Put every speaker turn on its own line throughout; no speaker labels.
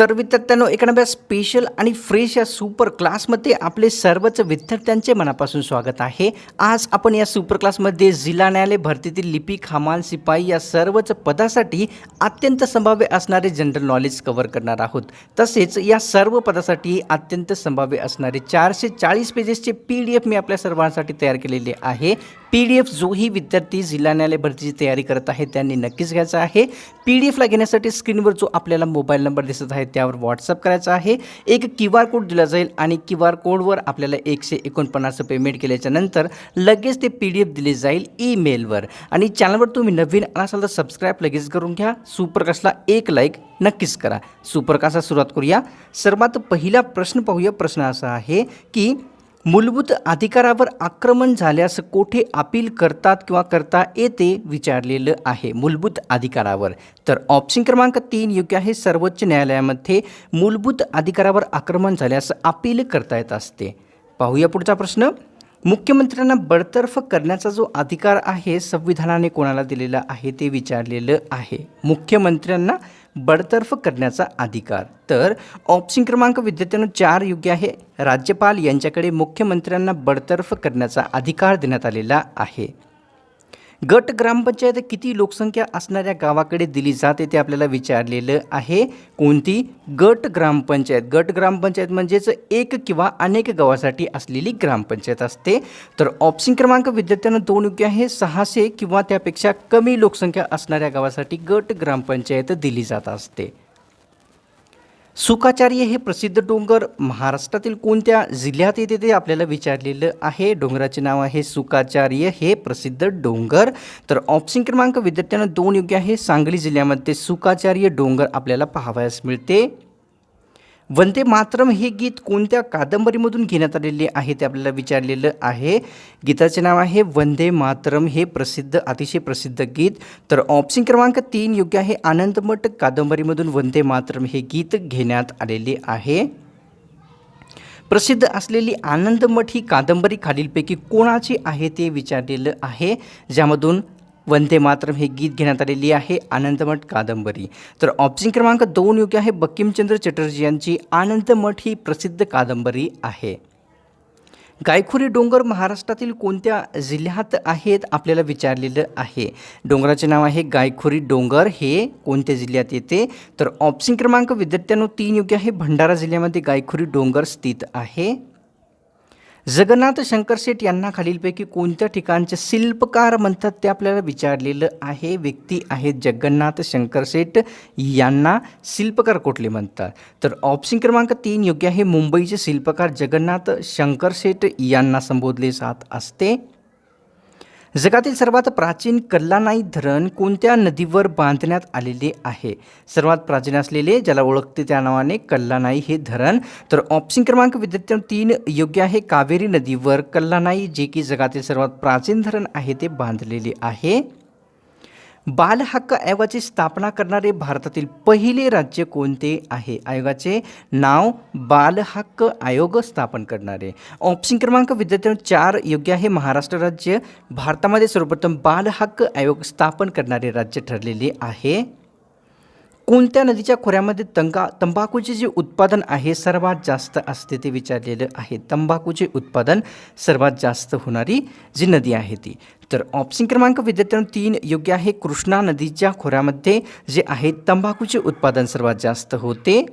तर विद्यार्थ्यांनो नव्या स्पेशल आणि फ्रेश या सुपर क्लासमध्ये आपले सर्वच विद्यार्थ्यांचे मनापासून स्वागत आहे. आज आपण या सुपर क्लासमध्ये जिल्हा न्यायालय भरतीतील लिपिक हमाल सिपाई या सर्वच पदासाठी अत्यंत संभाव्य असणारे जनरल नॉलेज कव्हर करणार आहोत. तसेच या सर्व पदासाठी अत्यंत संभाव्य असणारे चारशे चाळीस पेजेसचे पी डी एफ मी आपल्या सर्वांसाठी तयार केलेले आहे. पी डी एफ जोही विद्यार्थी जिल्हा न्यायालय भरतीची तयारी करत आहे त्यांनी नक्कीच घ्यायचा आहे. पी डी एफला घेण्यासाठी स्क्रीनवर जो आपल्याला मोबाईल नंबर दिसत आहे त्यावर व्हॉट्सअप करायचा आहे. एक क्यू आर कोड दिला जाईल आणि क्यू आर कोडवर आपल्याला एकशे एकोणपन्नास पेमेंट केल्याच्यानंतर लगेच ते पी डी एफ दिले जाईल ईमेलवर. आणि चॅनलवर तुम्ही नवीन असाल तर सबस्क्राईब लगेच करून घ्या. सुपरकास्टला एक लाईक नक्कीच करा. सुपरकास्टला सुरुवात करूया. सर्वात पहिला प्रश्न पाहूया. प्रश्न असा आहे की मूलभूत अधिकारावर आक्रमण झाल्यास कोठे अपील करतात किंवा करता येते विचारलेलं आहे मूलभूत अधिकारावर. तर ऑप्शन क्रमांक तीन योग्य आहे. सर्वोच्च न्यायालयामध्ये मूलभूत अधिकारावर आक्रमण झाल्यास अपील करता येत असते. पाहूया पुढचा प्रश्न. मुख्यमंत्र्यांना बडतर्फ करण्याचा जो अधिकार आहे संविधानाने कोणाला दिलेला आहे ते विचारलेलं आहे. मुख्यमंत्र्यांना बडतर्फ करण्याचा अधिकार. तर ऑप्शन क्रमांक विद्यार्थ्यांना चार योग्य आहे. राज्यपाल यांच्याकडे मुख्यमंत्र्यांना बडतर्फ करण्याचा अधिकार देण्यात आलेला आहे. गट ग्रामपंचायत किती लोकसंख्या असणाऱ्या गावाकडे दिली जाते ते आपल्याला विचारलेलं आहे. कोणती? गट ग्रामपंचायत. गट ग्रामपंचायत म्हणजेच एक किंवा अनेक गावासाठी असलेली ग्रामपंचायत असते. तर ऑप्शन क्रमांक विद्यार्थ्यांना दोन योग्य आहे. सहाशे किंवा त्यापेक्षा कमी लोकसंख्या असणाऱ्या गावासाठी गट ग्रामपंचायत दिली जात असते. सुखाचार्य हे प्रसिद्ध डोंगर महाराष्ट्रातील कोणत्या जिल्ह्यात येते ते आपल्याला विचारलेलं आहे. डोंगराचे नाव आहे सुखाचार्य हे प्रसिद्ध डोंगर. तर ऑप्शन क्रमांक विद्यार्थ्यांना दोन योग्य आहे. सांगली जिल्ह्यामध्ये सुखाचार्य डोंगर आपल्याला पाहावयास मिळते. वंदे मातरम हे गीत कोणत्या कादंबरीमधून घेण्यात आलेले आहे ते आपल्याला विचारलेलं आहे. गीताचे नाव आहे वंदे मातरम. हे प्रसिद्ध अतिशय प्रसिद्ध गीत. तर ऑप्शन क्रमांक तीन योग्य आहे. आनंदमठ कादंबरीमधून वंदे मातरम हे गीत घेण्यात आलेले आहे. प्रसिद्ध असलेली आनंदमठ ही कादंबरी खालीलपैकी कोणाची आहे ते विचारलेलं आहे. ज्यामधून वंदे मातरम हे गीत घेण्यात आलेली आहे आनंदमठ कादंबरी. तर ऑप्शन क्रमांक दोन योग्य आहे बंकिमचंद्र चटर्जी यांची आनंदमठ ही प्रसिद्ध कादंबरी आहे. गायखुरी डोंगर महाराष्ट्रातील कोणत्या जिल्ह्यात आहेत आपल्याला विचारलेलं आहे. डोंगराचे नाव आहे गायखुरी डोंगर. हे कोणत्या जिल्ह्यात येते? तर ऑप्शन क्रमांक विद्यार्थ्यांनो तीन योग्य आहे. भंडारा जिल्ह्यामध्ये गायखुरी डोंगर स्थित आहे. जगन्नाथ शंकरशेठ यांना खालीलपैकी कोणत्या ठिकाणचे शिल्पकार म्हणतात ते आपल्याला विचारलेलं आहे व्यक्ती आहेत जगन्नाथ शंकरशेठ यांना शिल्पकार कुठले म्हणतात? तर ऑप्शन क्रमांक तीन योग्य आहे. मुंबईचे शिल्पकार जगन्नाथ शंकरशेठ यांना संबोधले जात असते. जगातील सर्वात प्राचीन कल्लानाई धरण कोणत्या नदीवर बांधण्यात आलेले आहे? सर्वात प्राचीन असलेले ज्याला ओळखते त्या नावाने कल्लानाई हे धरण. तर ऑप्शन क्रमांक विद्यार्थ्यांनो तीन योग्य आहे. कावेरी नदीवर कल्लानाई जे की जगातील सर्वात प्राचीन धरण आहे ते बांधलेले आहे. बालहक्क आयोगाची स्थापना करणारे भारतातील पहिले राज्य कोणते आहे? आयोगाचे नाव बालहक्क आयोग स्थापन करणारे. ऑप्शन क्रमांक विद्यार्थ्यांनो चार योग्य आहे. महाराष्ट्र राज्य भारतामध्ये सर्वप्रथम बालहक्क आयोग स्थापन करणारे राज्य ठरलेले आहे. कोणत्या नदीच्या खोऱ्यामध्ये तंगा तंबाखूचे जे उत्पादन आहे सर्वात जास्त असते ते विचारलेलं आहे. तंबाखूचे उत्पादन सर्वात जास्त होणारी जी नदी आहे ती. तर ऑप्शन क्रमांक विद्यार्थ्यांनो तीन योग्य आहे. कृष्णा नदीच्या खोऱ्यामध्ये जे आहे तंबाखूचे उत्पादन सर्वात जास्त होते.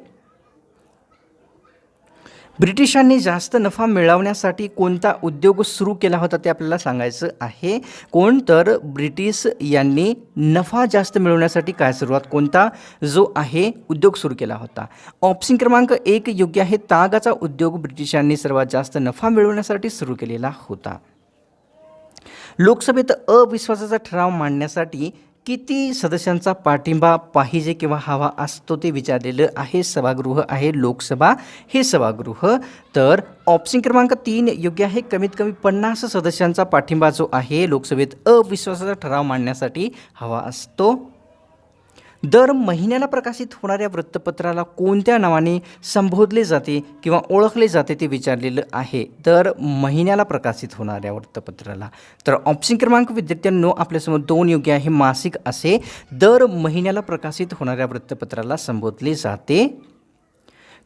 ब्रिटिशांनी जास्त नफा मिळवण्यासाठी कोणता उद्योग सुरू केला होता ते आपल्याला सांगायचं आहे. कोण? तर ब्रिटिश यांनी नफा जास्त मिळवण्यासाठी काय सुरुवात? कोणता? जो आहे उद्योग सुरू केला होता. ऑप्शन क्रमांक एक योग्य आहे. तागाचा उद्योग ब्रिटिशांनी सर्वात जास्त नफा मिळवण्यासाठी सुरू केलेला होता. लोकसभेत अविश्वासाचा ठराव मांडण्यासाठी किती सदस्यांचा पाठिंबा पाहिजे किंवा हवा असतो ते विचारलेलं आहे. सभागृह आहे लोकसभा हे सभागृह. तर ऑप्शन क्रमांक तीन योग्य आहे. कमीत कमी पन्नास सदस्यांचा पाठिंबा जो आहे लोकसभेत अविश्वासाचा ठराव मांडण्यासाठी हवा असतो. दर महिन्याला प्रकाशित होणाऱ्या वृत्तपत्राला कोणत्या नावाने संबोधले जाते किंवा ओळखले जाते ते विचारलेलं आहे. दर महिन्याला प्रकाशित होणाऱ्या वृत्तपत्राला. तर ऑप्शन क्रमांक विद्यार्थ्यांनो आपल्यासमोर दोन योग्य आहे. मासिक असे दर महिन्याला प्रकाशित होणाऱ्या वृत्तपत्राला संबोधले जाते.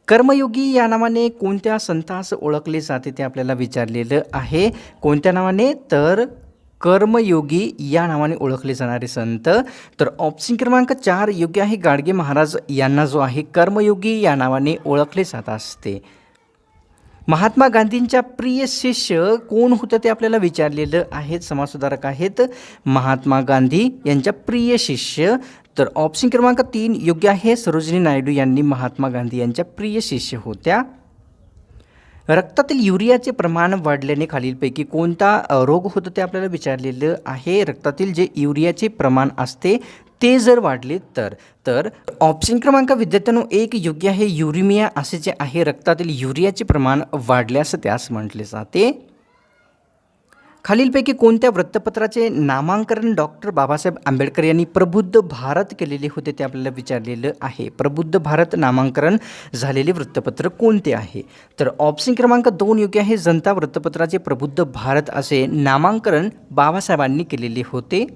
कर्मयोगी या नावाने कोणत्या संतास ओळखले जाते ते आपल्याला विचारलेलं आहे. कोणत्या नावाने? तर कर्मयोगी या नावाने ओळखले जाणारे संत. तर ऑप्शन क्रमांक चार योग्य आहे गाडगे महाराज यांना जो आहे कर्मयोगी या नावाने ओळखले जात असते. महात्मा गांधींच्या प्रिय शिष्य कोण होतं ते आपल्याला विचारलेलं आहेत समाजसुधारक आहेत महात्मा गांधी यांच्या प्रिय शिष्य. तर ऑप्शन क्रमांक तीन योग्य आहे सरोजिनी नायडू यांनी महात्मा गांधी यांच्या प्रिय शिष्य होत्या. रक्तातील युरियाचे प्रमाण वाढल्याने खालीलपैकी कोणता रोग होतो ते आपल्याला विचारलेलं आहे. रक्तातील जे युरियाचे प्रमाण असते ते जर वाढले तर तर ऑप्शन क्रमांक विद्यार्थ्यांनो एक योग्य आहे युरिमिया असे जे आहे रक्तातील युरियाचे प्रमाण वाढल्यास त्यास म्हटले जाते. खालीलपैकी कोणत्या वृत्तपत्राचे नामांकन डॉक्टर बाबासाहेब आंबेडकर यांनी प्रबुद्ध भारत केलेले होते ते आपल्याला विचारलेलं आहे. प्रबुद्ध भारत नामांकन झालेले वृत्तपत्र कोणते आहे? तर ऑप्शन क्रमांक दोन योग्य आहे. जनता वृत्तपत्राचे प्रबुद्ध भारत असे नामांकन बाबासाहेबांनी केलेले होते.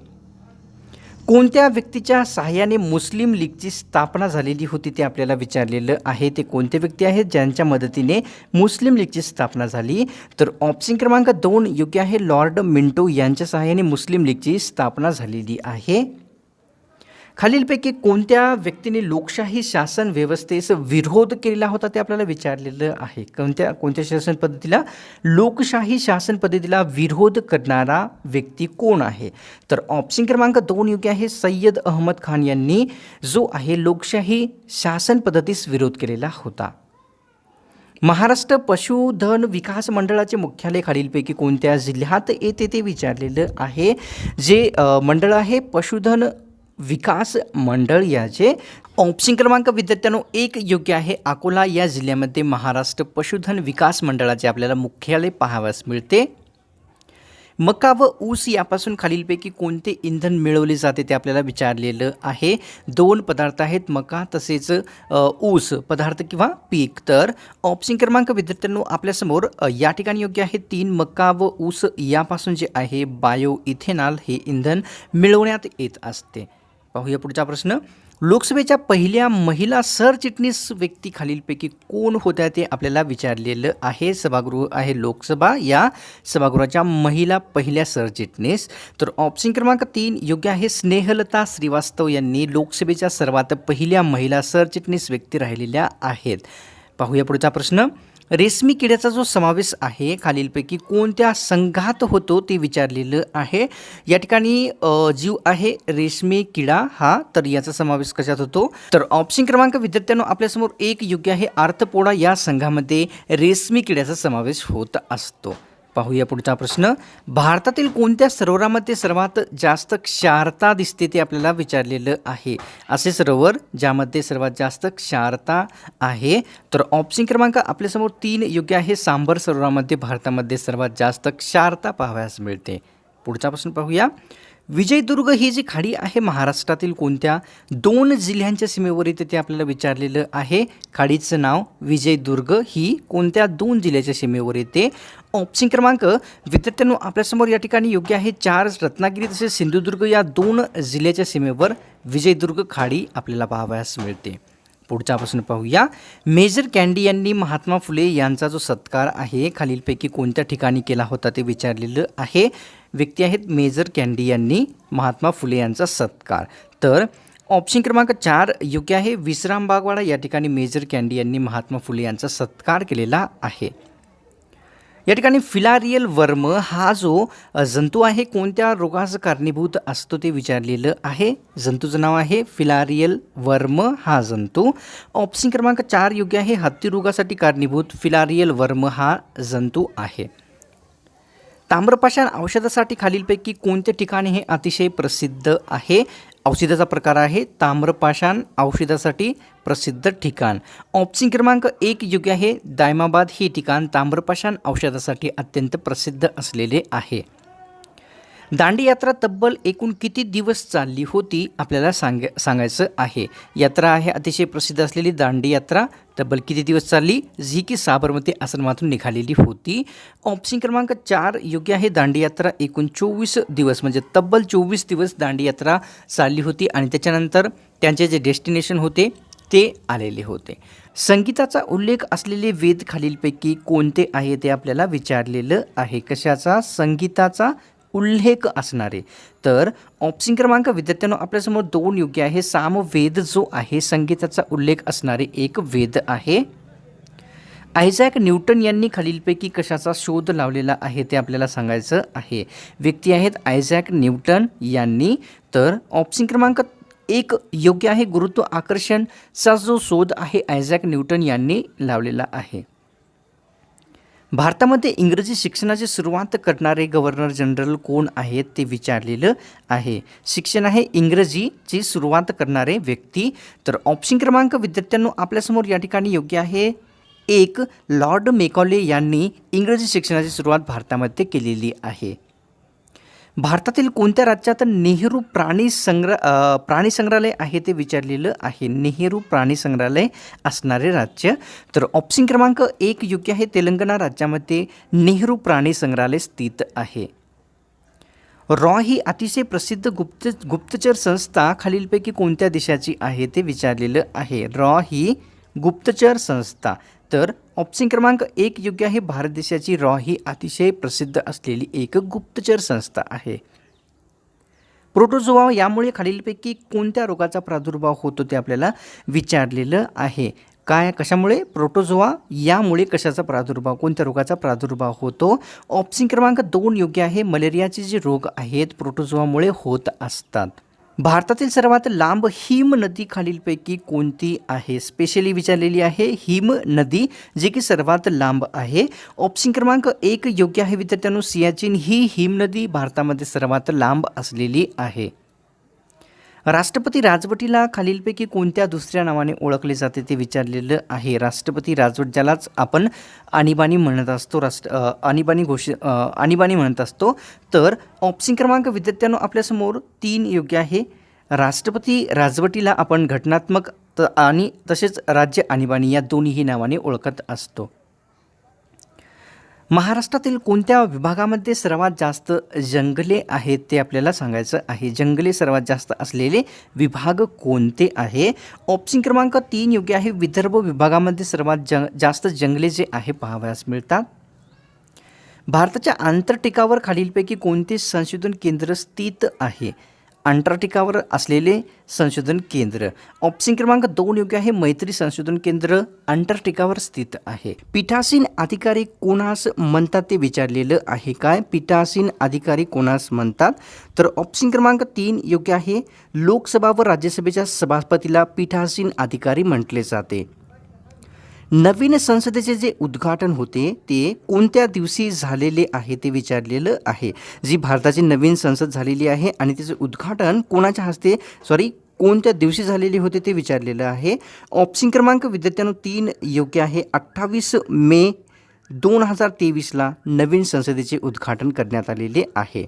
कोणत्या व्यक्तीच्या सहाय्याने मुस्लिम लीगची स्थापना झालेली होती ते आपल्याला विचारलेलं आहे. ते कोणते व्यक्ती आहेत? ज्यांच्या मदतीने मुस्लिम लीगची स्थापना झाली. तर ऑप्शन क्रमांक दोन योग्य आहे. लॉर्ड मिंटो यांच्या सहाय्याने मुस्लिम लीगची स्थापना झालेली आहे. खालीलपैकी कोणत्या व्यक्तीने लोकशाही शासन व्यवस्थेस विरोध केलेला होता ते आपल्याला विचारलेलं आहे? कोणत्या कोणत्या शासन पद्धतीला? लोकशाही शासन पद्धतीला विरोध करणारा व्यक्ती कोण आहे? तर ऑप्शन क्रमांक दोन योग्य आहे. सय्यद अहमद खान यांनी जो आहे लोकशाही शासन पद्धतीस विरोध केलेला होता. महाराष्ट्र पशुधन विकास मंडळाचे मुख्यालय खालीलपैकी कोणत्या जिल्ह्यात येते ते विचारलेलं आहे. जे मंडळ आहे पशुधन विकास मंडळ याचे ऑप्शन क्रमांक विद्यार्थ्यांनो एक योग्य आहे. अकोला या जिल्ह्यामध्ये महाराष्ट्र पशुधन विकास मंडळाचे आपल्याला मुख्यालय पाहावयास मिळते. मका व ऊस यापासून खालीलपैकी कोणते इंधन मिळवले जाते ते आपल्याला विचारलेलं आहे. दोन पदार्थ आहेत मका तसेच ऊस पदार्थ किंवा पीक. तर ऑप्शन क्रमांक विद्यार्थ्यांनो आपल्यासमोर या ठिकाणी योग्य आहे. तीन मका व ऊस यापासून जे आहे बायो इथेनॉल हे इंधन मिळवण्यात येत असते. पाहूया पुढचा प्रश्न. लोकसभेच्या पहिल्या महिला सरचिटणीस व्यक्ती खालीलपैकी कोण होत्या ते आपल्याला विचारलेलं आहे. सभागृह आहे लोकसभा. या सभागृहाच्या महिला पहिल्या सरचिटणीस. तर ऑप्शन क्रमांक तीन योग्य आहे स्नेहलता श्रीवास्तव यांनी लोकसभेच्या सर्वात पहिल्या महिला सरचिटणीस व्यक्ती राहिलेल्या आहेत. पाहूया पुढचा प्रश्न. रेशमी किड्याचा जो समावेश आहे खालीलपैकी कोणत्या संघात होतो ते विचारलेलं आहे. या ठिकाणी जीव आहे रेशमी किडा हा तर याचा समावेश कशात होतो? तर ऑप्शन क्रमांक विद्यार्थ्यांनो आपल्यासमोर एक योग्य आहे. आर्थपोडा या संघामध्ये रेशमी किड्याचा समावेश होत असतो. पाहूया पुढचा प्रश्न. भारतातील कोणत्या सरोवरामध्ये सर्वात जास्त क्षारता दिसते ते आपल्याला विचारलेलं आहे. असे सरोवर ज्यामध्ये सर्वात जास्त क्षारता आहे. तर ऑप्शन क्रमांक आपल्यासमोर तीन योग्य आहे. सांबर सरोवरामध्ये भारतामध्ये सर्वात जास्त क्षारता पाहावयास मिळते. पुढचा प्रश्न पाहूया. विजयदुर्ग ही जी खाडी आहे महाराष्ट्रातील कोणत्या दोन जिल्ह्यांच्या सीमेवर येते ते आपल्याला विचारलेलं आहे. खाडीचं नाव विजयदुर्ग ही कोणत्या दोन जिल्ह्याच्या सीमेवर येते? ऑप्शन क्रमांक विद्यार्थ्यांनो आपल्यासमोर या ठिकाणी योग्य आहे. चार रत्नागिरी तसेच सिंधुदुर्ग या दोन जिल्ह्याच्या सीमेवर विजयदुर्ग खाडी आपल्याला पाहावयास मिळते. पुढचा प्रश्न पाहूया. मेजर कॅन्डी यांनी महात्मा फुले यांचा जो सत्कार आहे खालीलपैकी कोणत्या ठिकाणी केला होता ते विचारलेलं आहे. व्यक्ती आहेत मेजर कॅन्डी यांनी महात्मा फुले यांचा सत्कार. तर ऑप्शन क्रमांक चार योग्य आहे. विश्राम बागवाडा या ठिकाणी मेजर कॅन्डी यांनी महात्मा फुले यांचा सत्कार केलेला आहे. या ठिकाणी फिलारियल वर्म हा जो जंतू आहे कोणत्या रोगास कारणीभूत असतो ते विचारलेलं आहे. जंतूचं नाव आहे फिलारियल वर्म हा जंतू. ऑप्शन क्रमांक चार योग्य आहे हत्ती रोगासाठी कारणीभूत फिलारियल वर्म हा जंतू आहे. ताम्रपाषाण औषधासाठी खालीलपैकी कोणते ठिकाण हे अतिशय प्रसिद्ध आहे? औषधाचा प्रकार आहे ताम्रपाषाण औषधासाठी प्रसिद्ध ठिकाण. ऑप्शन क्रमांक एक योग्य आहे. दायमाबाद हे ठिकाण ताम्रपाषाण औषधासाठी अत्यंत प्रसिद्ध असलेले आहे. दांडी यात्रा तब्बल एकूण किती दिवस चालली होती आपल्याला सांग सांगायचं आहे. यात्रा आहे अतिशय प्रसिद्ध असलेली दांडी यात्रा. तब्बल किती दिवस चालली? जी की साबरमती आश्रमातून निघालेली होती. ऑप्शन क्रमांक चार योग्य आहे दांडी यात्रा. एकूण चोवीस दिवस म्हणजे तब्बल चोवीस दिवस दांडी यात्रा चालली होती आणि त्याच्यानंतर त्यांचे जे डेस्टिनेशन होते ते आलेले होते. संगीताचा उल्लेख असलेले वेद खालीलपैकी कोणते आहे ते आपल्याला विचारलेलं आहे. कशाचा? संगीताचा उल्लेख असणारे. तर ऑप्शन क्रमांक विद्यार्थ्यांनो आपल्यासमोर दोन योग्य आहे. सामवेद जो आहे संगीताचा उल्लेख असणारे एक वेद आहे. आयझॅक न्यूटन यांनी खालीलपैकी कशाचा शोध लावलेला आहे ते आपल्याला सांगायचं आहे. व्यक्ती आहेत आयझॅक न्यूटन यांनी. तर ऑप्शन क्रमांक एक योग्य आहे. गुरुत्व आकर्षणचा जो शोध आहे आयझॅक न्यूटन यांनी लावलेला आहे. भारतामध्ये इंग्रजी शिक्षणाची सुरुवात करणारे गव्हर्नर जनरल कोण आहेत ते विचारलेलं आहे. शिक्षण आहे इंग्रजीची सुरुवात करणारे व्यक्ती. तर ऑप्शन क्रमांक विद्यार्थ्यांनो आपल्यासमोर या ठिकाणी योग्य आहे. एक लॉर्ड मेकॉले यांनी इंग्रजी शिक्षणाची सुरुवात भारतामध्ये केलेली आहे. भारतातील कोणत्या राज्यात नेहरू प्राणी संग्रह प्राणी संग्रहालय आहे ते विचारलेलं आहे. नेहरू प्राणी संग्रहालय असणारे राज्य. तर ऑप्शन क्रमांक एक योग्य आहे. तेलंगणा राज्यामध्ये नेहरू प्राणी संग्रहालय स्थित आहे. रॉ ही अतिशय प्रसिद्ध गुप्त गुप्तचर संस्था खालीलपैकी कोणत्या देशाची आहे ते विचारलेलं आहे. रॉ ही गुप्तचर संस्था. तर ऑप्शन क्रमांक एक योग्य आहे. भारत देशाची रॉ ही अतिशय प्रसिद्ध असलेली एक गुप्तचर संस्था आहे. प्रोटोझोआ यामुळे खालीलपैकी कोणत्या रोगाचा प्रादुर्भाव होतो ते आपल्याला विचारलेलं आहे. काय कशामुळे? प्रोटोझोआ यामुळे कशाचा प्रादुर्भाव कोणत्या रोगाचा प्रादुर्भाव होतो? ऑप्शन क्रमांक दोन योग्य आहे. मलेरियाचे जे रोग आहेत प्रोटोझोआमुळे होत असतात. भारतातील सर्वात लांब हिम नदी खालीलपैकी कोणती आहे? स्पेशली विचारलेली आहे हिम नदी जी की सर्वात लांब आहे. ऑप्शन क्रमांक एक योग्य आहे विद्यार्थ्यांनो. सियाचीन ही हिम नदी भारतामध्ये सर्वात लांब असलेली आहे. राष्ट्रपती राजवटीला खालीलपैकी कोणत्या दुसऱ्या नावाने ओळखले जाते ते विचारलेलं आहे. राष्ट्रपती राजवट ज्यालाच आपण आणीबाणी म्हणत असतो राष्ट्र आणीबाणी घोषित आणीबाणी म्हणत असतो तर ऑप्शन क्रमांक विद्यार्थ्यांनो आपल्यासमोर तीन योग्य आहे. राष्ट्रपती राजवटीला आपण घटनात्मक त आणि तसेच राज्य आणीबाणी या दोन्हीही नावाने ओळखत असतो. महाराष्ट्रातील कोणत्या विभागामध्ये सर्वात जास्त जंगले आहेत ते आपल्याला सांगायचं आहे? जंगले सर्वात जास्त असलेले विभाग कोणते आहे? ऑप्शन क्रमांक तीन योग्य आहे. विदर्भ विभागामध्ये सर्वात जंग जास्त जंगले जे आहे पाहावयास मिळतात. भारताच्या आंतरटिकावर खालीलपैकी कोणते संशोधन केंद्र स्थित आहे? अंटार्क्टिकावर असलेले संशोधन केंद्र. ऑप्शन क्रमांक दोन योग्य आहे. मैत्री संशोधन केंद्र अंटार्क्टिकावर स्थित आहे. पीठासीन अधिकारी कोणास म्हणतात ते विचारलेलं आहे काय? पीठासीन अधिकारी कोणास म्हणतात? तर ऑप्शन क्रमांक तीन योग्य आहे. लोकसभा व राज्यसभेच्या सभापतीला पीठासीन अधिकारी म्हटले जाते. नवीन संसदेचे जे उद्घाटन होते ते कोणत्या दिवशी झालेले आहे ते विचारलेलं आहे. जी भारताची नवीन संसद झालेली आहे आणि त्याचं उद्घाटन कोणाच्या हस्ते सॉरी कोणत्या दिवशी झालेले होते ते विचारलेलं आहे. ऑप्शन क्रमांक विद्यार्थ्यांनो तीन योग्य आहे. अठ्ठावीस मे दोन हजार तेवीसला नवीन संसदेचे उद्घाटन करण्यात आलेले आहे.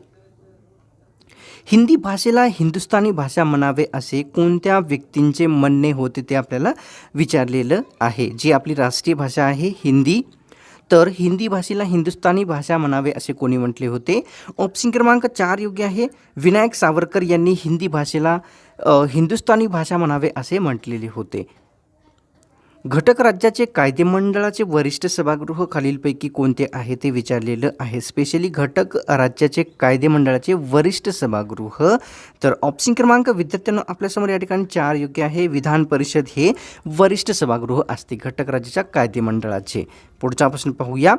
हिंदी भाषेला हिंदुस्थानी भाषा म्हणावे असे कोणत्या व्यक्तींचे म्हणणे होते ते आपल्याला विचारलेलं आहे. जी आपली राष्ट्रीय भाषा आहे हिंदी तर हिंदी भाषेला हिंदुस्थानी भाषा म्हणावे असे कोणी म्हटले होते? ऑप्शन क्रमांक चार योग्य आहे. विनायक सावरकर यांनी हिंदी भाषेला हिंदुस्थानी भाषा म्हणावे असे म्हटलेले होते. घटक राज्याचे कायदेमंडळाचे वरिष्ठ सभागृह खालीलपैकी कोणते आहे ते विचारलेलं आहे. स्पेशली घटक राज्याचे कायदेमंडळाचे वरिष्ठ सभागृह. तर ऑप्शन क्रमांक विद्यार्थ्यांना आपल्यासमोर या ठिकाणी चार योग्य आहे. विधान परिषद हे वरिष्ठ सभागृह असते घटक राज्याच्या कायदेमंडळाचे पुढचा प्रश्न पाहूया.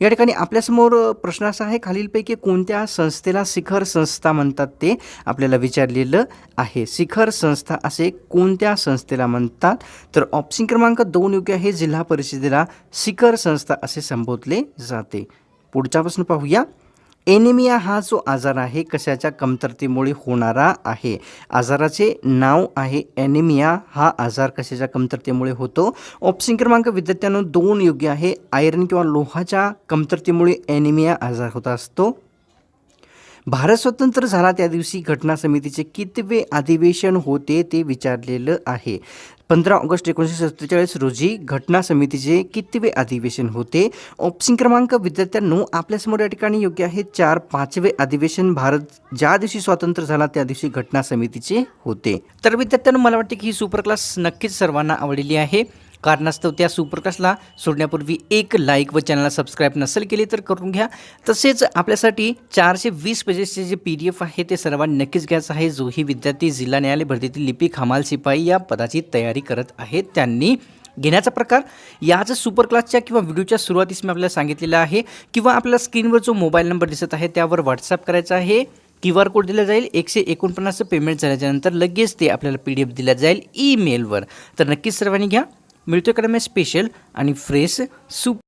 या ठिकाणी आपल्यासमोर प्रश्न असा आहे खालीलपैकी कोणत्या संस्थेला शिखर संस्था म्हणतात ते आपल्याला विचारलेलं आहे. शिखर संस्था असे कोणत्या संस्थेला म्हणतात? तर ऑप्शन क्रमांक दोन योग्य आहे. जिल्हा परिषदेला शिखर संस्था असे संबोधले जाते. पुढचा प्रश्न पाहूया. एनिमिया हा जो आजार आहे कशाच्या कमतरतेमुळे होणारा आहे? आजाराचे नाव आहे एनिमिया. हा आजार कशाच्या कमतरतेमुळे होतो? ऑप्शन क्रमांक विद्यार्थ्यांना दोन योग्य आहे. आयरन किंवा लोहाच्या कमतरतेमुळे एनिमिया आजार होत असतो. भारत स्वतंत्र झाला त्या दिवशी घटना समितीचे कितवे अधिवेशन होते ते विचारलेलं आहे. पंधरा ऑगस्ट एकोणीसशे सत्तेचाळीस रोजी घटना समितीचे कितवे अधिवेशन होते? ऑप्शन क्रमांक विद्यार्थ्यांनो आपल्यासमोर या ठिकाणी योग्य आहे. चार पाचवे अधिवेशन भारत ज्या दिवशी स्वातंत्र्य झाला त्या दिवशी घटना समितीचे होते. तर विद्यार्थ्यांनो मला वाटते की ही सुपर क्लास नक्कीच सर्वांना आवडलेली आहे. कारणास्तव त्या सुपर क्लासला सोडण्यापूर्वी एक लाईक व चॅनलला सबस्क्राईब नसेल केली तर करून घ्या. तसेच आपल्यासाठी चारशे वीस पेजेसचे जे पी डी एफ आहे ते सर्वांनी नक्कीच घ्यायचं आहे. जोही विद्यार्थी जिल्हा न्यायालय भरतीतील लिपिक हमाल शिपाई या पदाची तयारी करत आहेत. त्यांनी घेण्याचा प्रकार याच सुपर क्लासच्या किंवा व्हिडिओच्या सुरुवातीस मी आपल्याला सांगितलेलं आहे. किंवा आपल्या स्क्रीनवर जो मोबाईल नंबर दिसत आहे त्यावर व्हॉट्सअप करायचा आहे. क्यू आर कोड दिला जाईल. एकशे एकोणपन्नासचं पेमेंट झाल्याच्यानंतर लगेच ते आपल्याला पी डी एफ दिला जाईल ईमेलवर तर नक्कीच सर्वांनी घ्या. मिळतो कडे स्पेशल आणि फ्रेश सूप